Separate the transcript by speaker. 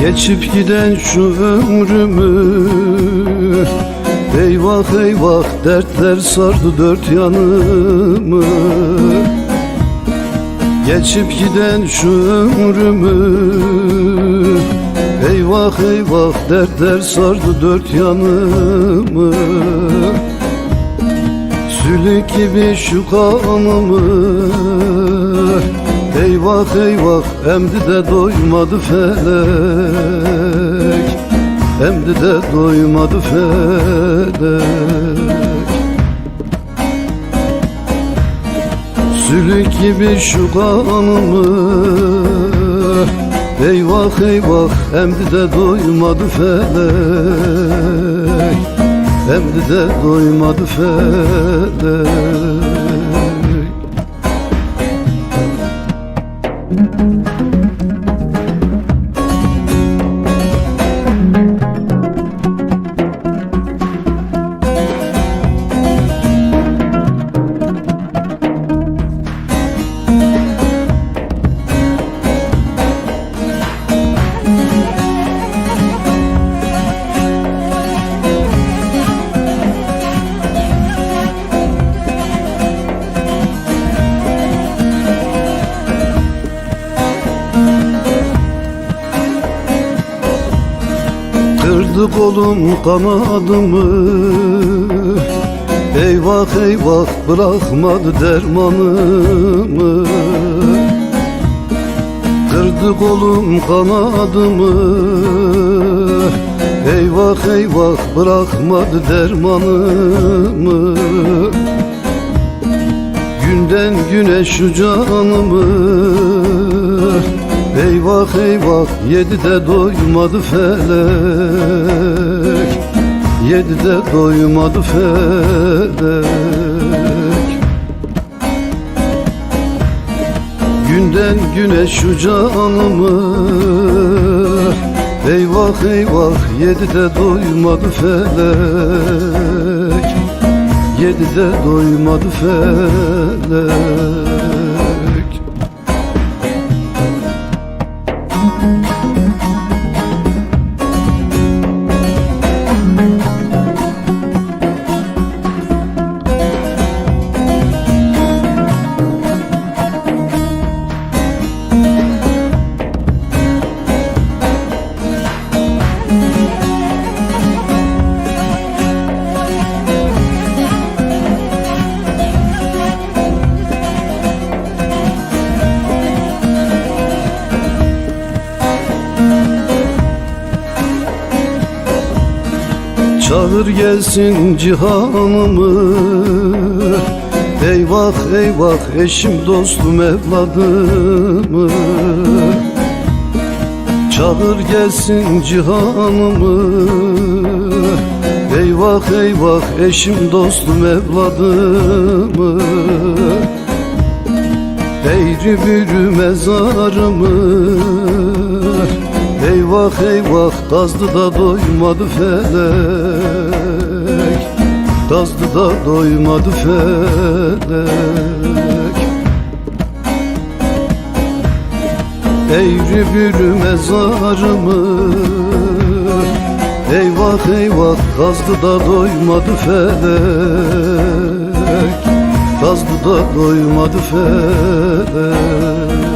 Speaker 1: Geçip giden şu ömrümü. Eyvah eyvah dertler sardı dört yanımı. Geçip giden şu ömrümü. Eyvah eyvah dertler sardı dört yanımı. Sülük gibi şu kanımı Eyvah eyvah emdi de doymadı felek. Emdi de doymadı felek. Sülük gibi şu kanımı. Eyvah eyvah emdi de doymadı felek. Emdi de doymadı felek Thank you. Kırdı kolum kanadımı Eyvah eyvah bırakmadı dermanımı. Kırdı kolum kanadımı Eyvah eyvah bırakmadı dermanımı. Günden güne şu canımı Eyvah eyvah yedi de doymadı felek. Yedi de doymadı felek. Günden güne şu canımı Eyvah eyvah yedi de doymadı felek. Yedi de doymadı felek Çağır gelsin cihanımı. Eyvah eyvah eşim dostum evladımı. Çağır gelsin cihanımı. Eyvah eyvah eşim dostum evladımı. Eğri bürü mezarımı Eyvah eyvah kazdı da doymadı felek. Kazdı da doymadı felek. Eğri bürü mezarımı. Eyvah eyvah kazdı da doymadı felek. Kazdı da doymadı felek